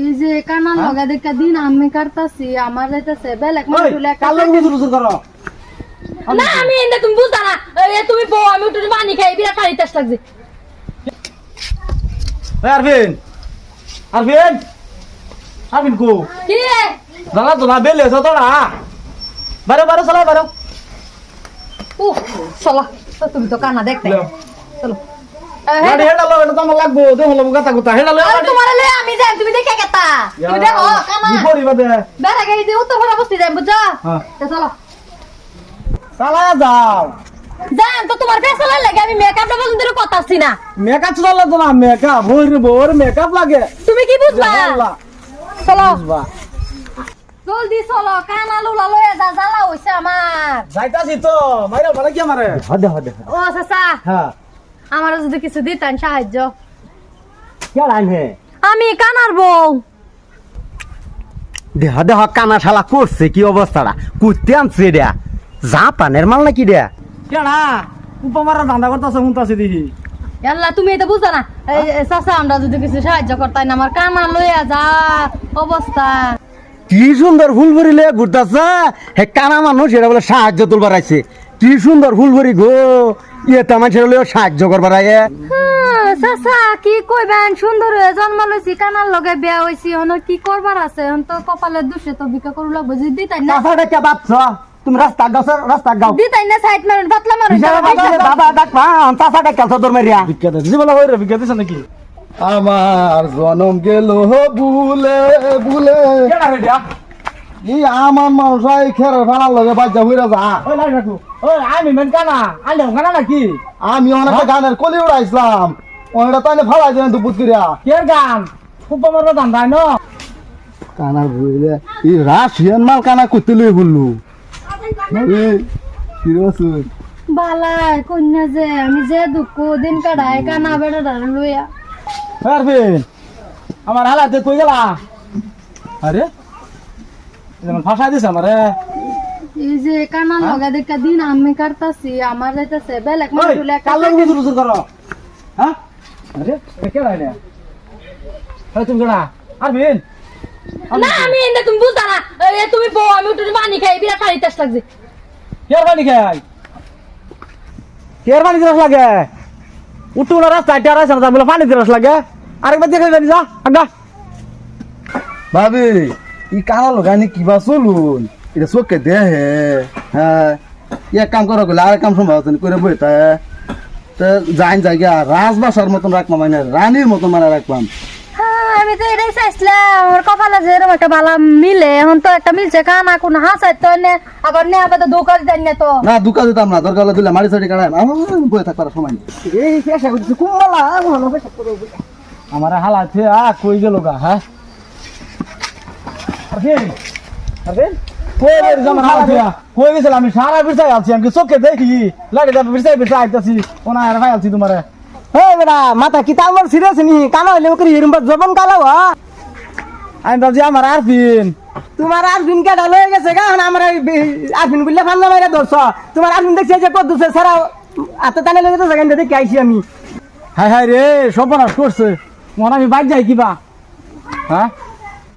এই যে কানার লগা দেখা দিন আমি কাটতাছি আমার যাইতেছে। বেলেগ মানুষ কাল লাগে বুঝু বুঝু করো না আমি এনে তুমি বুঝতা না। এ তুমি বউ আমি একটু পানি খাই বিরাট পানি তেষ্টা লাগছে। আরবিন আরবিন আরবিন কো? কি রে? জানা তো না বেলে তো তোরা? বারো বারো চলো বারো। উফ চলো। তুমি তো কানা দেখতে। চলো। গাড়ি হেডা লো এটা তো আমার লাগবো দেখো লাগবো কথা কথা হেডা লো গাড়ি তোমার লয়ে আমি যাই তুমি দেখে গেতা তুমি দেখো কানা বিপরি বাদে বেড়া গাড়ি দিয়ে উত্তর ভাড়া বসতে যাই বুঝছ? হ্যাঁ। তো চলো। চালা যাও। জান তো তোমার ফেসলা লাগে আমি মেকআপটা পর্যন্ত কথা আসছি না। মেকআপ চলা তো না মেকআপ ভোর ভোর মেকআপ লাগে। তুমি কি বুঝবা চলো। বুঝবা। জলদি চলো কানা লুলা লয়ে যা জ্বালা হইছে আমার। যাইতাছি তো মাইরা ভাড়া কি আমারে? হদে হদে ও চাচা হ্যাঁ। আমার যদি কিছু দিতেন সাহায্য। আমি কানার বউ। দেহ দেহ কানা শালা করছে কি অবস্থাটা? কুত্তে আনছে দেয়া যা পানের মাল নাকি দেয়া কেডা উপমারা ধান্দা করতেছে শুনতাছি দেখি। আল্লাহ তুমি এটা বুঝো না? চাচা আমরা যদি কিছু সাহায্য করতাম আমার কানা লইয়া যা অবস্থা। কি সুন্দর ফুল ভরি লয়ে ঘুরতেছে হে কানা মানুষ এটা বলে সাহায্য তুলবার আইছে। কি সুন্দর ফুল ভরি গো। ইয়ে তো মানুষের লয়ে সাহায্য করবার আয়ে হ্যাঁ, চাচা কি কইবেন? সুন্দর হয়ে জন্ম লইছি কানার লগে বিয়া হইছি হন কি করবার আছে? হন তো কপালে দুষে তো বিকা করু লাগবো যদি দিতাই না চাষাটা কে ভাবছ? তুমি রাস্তা গাও রাস্তা গাও। দিতাই না সাইড মারেন পাতলা মারেন বাবা বাবা ডাকবা চাষাটা কেলছ তোর মেরিয়া। বিখ্যাত দিছি বলা হই রে বিখ্যাত দিছ নাকি? আমার জনম গেল বুলে বুলে কেডা রে এই আমার মানুষ এই খের ফেলার লগে বাচ্চা হইরা যা। ওই লাই রাখু ওই আমি মেন কানা আইলে কানা নাকি? আমি অনেক গানের কলি উড়াইছিলাম। ওটা তাই ফালাই দেন দুপুর করিয়া। কে গান? উপমারা ধান্দা ন? কানার বুঝলে এই রাশিয়ান মাল কানা করতে লই বললু। এই কি রসুন বালাই কন্যা যে আমি যে দুঃখ দিন কাটাই কানা বেড়া ডারে লইয়া। আরবিন আমার হালাতে কই গেলা? আরে? যেমন ফাঁসা দিছে আমারে। এই যে কানার লগা দেখা দিন আমি কাটতাছি আমার যাইতেছে বেলেগ মানুষ হলে কাল লাগে বুঝু বুঝু করো। হ্যাঁ? আরে কে লাইনে এই তুমি কেডা আরবিন না আমি এনে তুমি বুঝতা না। এ তুমি বউ আমি একটু পানি খাই বিরাট পানি তেষ্টা লাগছে। কে পানি খাই কে পানি দিরস লাগে? উঠু না রাস্তা আইটা রাস্তা পানি দিরস লাগে। আরেকবার দেখে জানি যা। আড্ডা ভাবি এই কানা লগানি কিবা চলুন এটা চোখে দেহে হ্যাঁ এক কাম করা গেলে আর কাম সম্ভব করে বইতা তো যাইন জায়গা রাজবাসার মতন রাখবাম মানে রানীর মতন মানে রাখবাম হ্যাঁ, আমি তো এটাই চাইছিলাম আমার কপালে যে এরকম একটা ভালো মিলে এখন তো একটা মিলছে কানা কোন হাসাই তো নে আবার নে আবার দোকান দেন না তো না দুকা দিতাম না দরকার হলে দিলে মারি সারি কাড়ায় না বয়ে থাকবার সময় নেই এই পেশা করতেছে কুম্বালা আমার হালাতে আ কই গেল গা হ্যাঁ আরবিন আরবিন কই রে জামার হালাতে কই গেছিল আমি? সারা বিছাই আছি আমি চোখে দেখি? লাগে বিছাই বিছাই আইতাছি। ওনা আর ভাই আছি তোমারে। মাথা কি তামর সিরিয়াস নি? কানা হইলে ওকে হিরুম জবন কালো আমি ভাবছি আমার আরফিন। তোমার আরফিন কেটা লয়ে গেছে এখন আমার আরফিন বললে ফান্না মাইরা ধরছ। তোমার আরফিন দেখছে যে কত দূর সারা হাতে টানে লয়ে তো সেখান থেকে আইছি আমি। হাই হাই রে সর্বনাশ করছে। মনে আমি বাইর যাই কিবা। হ্যাঁ?